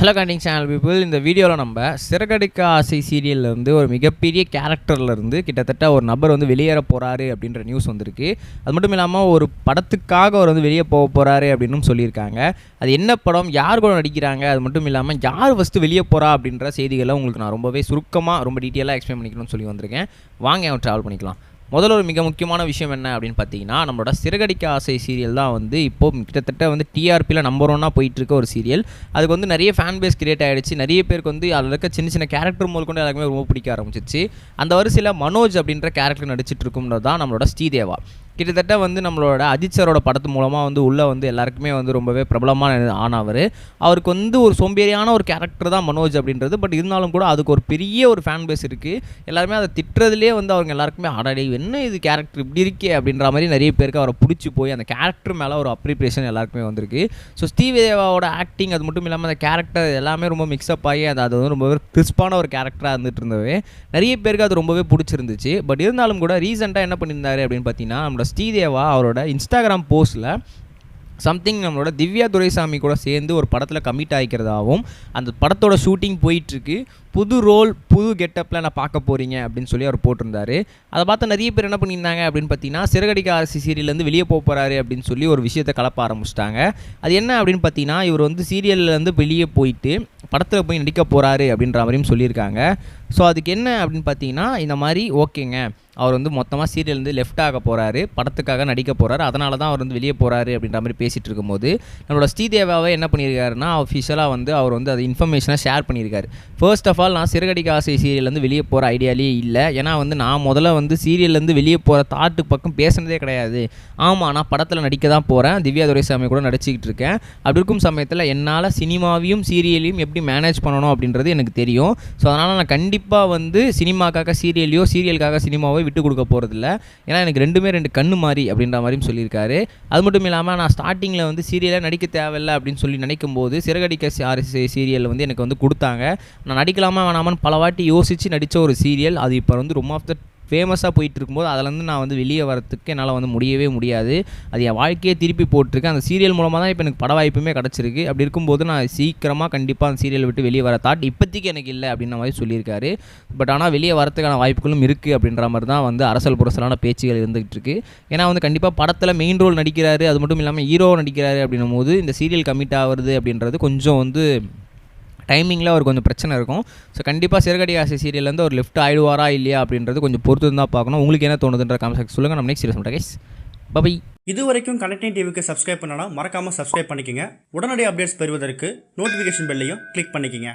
Hello கண்டிங் channel people இந்த வீடியோவில் நம்ம சிறகடிக்க ஆசை சீரியல்லேருந்து ஒரு மிகப்பெரிய கேரக்டர்லேருந்து கிட்டத்தட்ட ஒரு நபர் வந்து வெளியேற போகிறாரு அப்படின்ற நியூஸ் வந்திருக்கு. அது மட்டும் இல்லாமல் ஒரு படத்துக்காக அவர் வந்து வெளியே போக போகிறாரு அப்படின்னு சொல்லியிருக்காங்க. அது என்ன படம்? யார் கூட நடிக்கிறாங்க? அது மட்டும் இல்லாமல் யார் ஃபஸ்ட்டு வெளியே போகிறா அப்படின்ற செய்திகளை உங்களுக்கு நான் ரொம்பவே சுருக்கமாக ரொம்ப டீட்டெயிலாக எக்ஸ்பிளைன் பண்ணிக்கணும்னு சொல்லி வந்திருக்கேன். வாங்க அவன் ட்ராவல் பண்ணிக்கலாம். முதல்ல ஒரு மிக முக்கியமான விஷயம் என்ன அப்படின்னு பார்த்தீங்கன்னா நம்மளோட சிறகடிக்க ஆசை சீரியல் தான் வந்து இப்போ கிட்டத்தட்ட வந்து டிஆர்பியில் நம்பர் ஒன்னாக போயிட்டு இருக்க ஒரு சீரியல் அதுக்கு வந்து நிறைய ஃபேன் பேஸ் கிரியேட் ஆகிடுச்சு நிறைய பேருக்கு வந்து அதில் இருக்க சின்ன சின்ன கேரக்டர் முதல் கொண்டு எல்லாருக்குமே ரொம்ப பிடிக்க ஆரம்பிச்சிச்சு அந்த வரிசையில் மனோஜ் அப்படின்ற கேரக்டர் நடிச்சிட்டு இருக்கும்ன்றது தான் நம்மளோட ஸ்ரீதேவா. கிட்டத்தட்ட வந்து நம்மளோட அஜித் சாரோட படத்து மூலமாக வந்து உள்ளே வந்து எல்லாருக்குமே வந்து ரொம்பவே பிரபலமான ஆனவர். அவருக்கு வந்து ஒரு சோம்பேறியான ஒரு கேரக்டர் தான் மனோஜ் அப்படின்றது. பட் இருந்தாலும் கூட அதுக்கு ஒரு பெரிய ஒரு ஃபேன் பேஸ் இருக்குது எல்லாருமே அதை திட்டுறதுலேயே வந்து அவங்க எல்லாருக்குமே ஆடாடி என்ன இது கேரக்டர் இப்படி இருக்கே? அப்படின்ற மாதிரி நிறைய பேருக்கு அவரை பிடிச்சி போய் அந்த கேரக்டர் மேலே ஒரு அப்ரிப்ரேஷன் எல்லாருக்குமே வந்திருக்கு. ஸோ ஸ்ரீதேவாவோட ஆக்டிங் அது மட்டும் இல்லாமல் அந்த கேரக்டர் எல்லாமே ரொம்ப மிக்ஸ்அப் ஆகி அது அது வந்து ரொம்பவே கிறிஸ்பான ஒரு கேரக்டராக இருந்துட்டு இருந்தவே நிறைய பேருக்கு அது ரொம்பவே பிடிச்சிருந்துச்சு. பட் இருந்தாலும் கூட ரீசெண்டாக என்ன பண்ணியிருந்தாரு அப்படின்னு பார்த்தீங்கன்னா நம்மளோட ஸ்ரீதேவா அவரோட இன்ஸ்டாகிராம் போஸ்ட்டில் சம்திங் நம்மளோட திவ்யா துரைசாமி கூட சேர்ந்து ஒரு படத்தில் கமிட் ஆகிக்கிறதாகவும் அந்த படத்தோட ஷூட்டிங் போயிட்டுருக்கு. புது ரோல் புது கெட்டப்பில் நான் பார்க்க போகிறீங்க அப்படின்னு சொல்லி அவர் போட்டிருந்தாரு. அதை பார்த்து நிறைய பேர் என்ன பண்ணியிருந்தாங்க அப்படின்னு பார்த்தீங்கன்னா சிறகடிக்க அரசி சீரியல்லேருந்து வெளியே போக போகிறாரு அப்படின்னு சொல்லி ஒரு விஷயத்தை கலப்ப ஆரம்பிச்சிட்டாங்க. அது என்ன அப்படின்னு பார்த்தீங்கன்னா இவர் வந்து சீரியல்லேருந்து வெளியே போயிட்டு படத்தில் போய் நடிக்க போகிறாரு அப்படின்ற மாதிரியும் சொல்லியிருக்காங்க. ஸோ அதுக்கு என்ன அப்படின்னு பார்த்தீங்கன்னா இந்த மாதிரி ஓகேங்க. அவர் வந்து மொத்தமாக சீரியல்லேருந்து லெஃப்ட் ஆக போகிறாரு படத்துக்காக நடிக்க போகிறாரு அதனால தான் அவர் வந்து வெளியே போகிறாரு அப்படின்ற மாதிரி பேசிகிட்டு இருக்கும்போது நம்மளோட ஸ்ரீதேவாவை என்ன பண்ணியிருக்காருன்னா அஃபிஷியலாக வந்து அவர் வந்து அது இன்ஃபர்மேஷனை ஷேர் பண்ணியிருக்காரு. ஃபர்ஸ்ட் ஆஃப் ஆல் நான் சிறுகடிக்க ஆசை சீரியல்லேருந்து வெளியே போகிற ஐடியாலேயே இல்லை. ஏன்னா வந்து நான் முதல்ல வந்து சீரியல்லேருந்து வெளியே போகிற தாட்டு பக்கம் பேசுனதே கிடையாது. ஆமாம் நான் படத்தில் நடிக்க தான் போகிறேன் திவ்யா துரைசாமி கூட நடிச்சிக்கிட்டு இருக்கேன். அப்படி இருக்கும் சமயத்தில் என்னால் சினிமாவையும் சீரியலையும் எப்படி மேனேஜ் பண்ணணும் அப்படின்றது எனக்கு தெரியும். ஸோ அதனால் நான் கண்டிப்பாக வந்து சினிமாக்காக சீரியலையோ சீரியலுக்காக சினிமாவோ விட்டு கொடுக்க போகிறதில்ல ஏன்னா எனக்கு ரெண்டுமே ரெண்டு கண்ணு மாதிரி அப்படின்ற மாதிரியும் சொல்லியிருக்காரு. அது மட்டும் இல்லாமல் நான் ஸ்டார்டிங்கில் வந்து சீரியலாக நடிக்க தேவையில்லை அப்படின்னு சொல்லி நினைக்கும் போது சிறகடிக்க சீரியல் வந்து எனக்கு வந்து கொடுத்தாங்க. நான் நடிக்கலாமா வேணாமான்னு பல வாட்டி யோசித்து நடித்த ஒரு சீரியல் அது இப்போ வந்து ரொம்ப ஆஃப் த ஃபேமஸாக போயிட்டு இருக்கும்போது அதுலேருந்து நான் வந்து வெளியே வரத்துக்கு என்னால் வந்து முடியவே முடியாது. அது என் வாழ்க்கையே திருப்பி போட்டிருக்கேன் அந்த சீரியல் மூலமாக தான் இப்போ எனக்கு பட வாய்ப்புமே கிடச்சிருக்கு. அப்படி இருக்கும்போது நான் சீக்கிரமாக கண்டிப்பாக அந்த சீரியல் விட்டு வெளியே வர தாட் இப்போதைக்கு எனக்கு இல்லை அப்படின்ற மாதிரி சொல்லியிருக்காரு. பட் ஆனால் வெளியே வரத்துக்கான வாய்ப்புகளும் இருக்குது அப்படின்ற மாதிரி தான் வந்து அரசல் புரசலான பேச்சுகள் இருந்துகிட்டு இருக்கு. ஏன்னா வந்து கண்டிப்பாக படத்தில் மெயின் ரோல் நடிக்கிறாரு. அது மட்டும் இல்லாமல் ஹீரோ நடிக்கிறாரு அப்படின்னும் போது இந்த சீரியல் கமிட் ஆகிறது அப்படின்றது கொஞ்சம் வந்து டைமிங்கில் அவர் கொஞ்சம் பிரச்சனை இருக்கும். ஸோ கண்டிப்பாக சிறகடி ஆசை சீரியல்லேருந்து ஒரு லெஃப்ட் ஆயிடுவாரா இல்லையா அப்படின்றது கொஞ்சம் பொறுத்து தான் பார்க்கணும். உங்களுக்கு என்ன தோணுதுன்ற காமெண்ட் சொல்லுங்கள் நம்ம நெக்ஸ்ட் சீரியஸ் கைஸ் பபை இது வரைக்கும் கனெக்டிங் டிவிக்கு சப்ஸ்கிரைப் பண்ணனா மறக்காமல் சப்ஸ்கிரைப் பண்ணிக்கங்க. உடனடி அப்டேட்ஸ் பெறுவதற்கு நோட்டிஃபிகேஷன் பெல்லையும் கிளிக் பண்ணிக்கங்க.